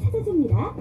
찾아줍니다.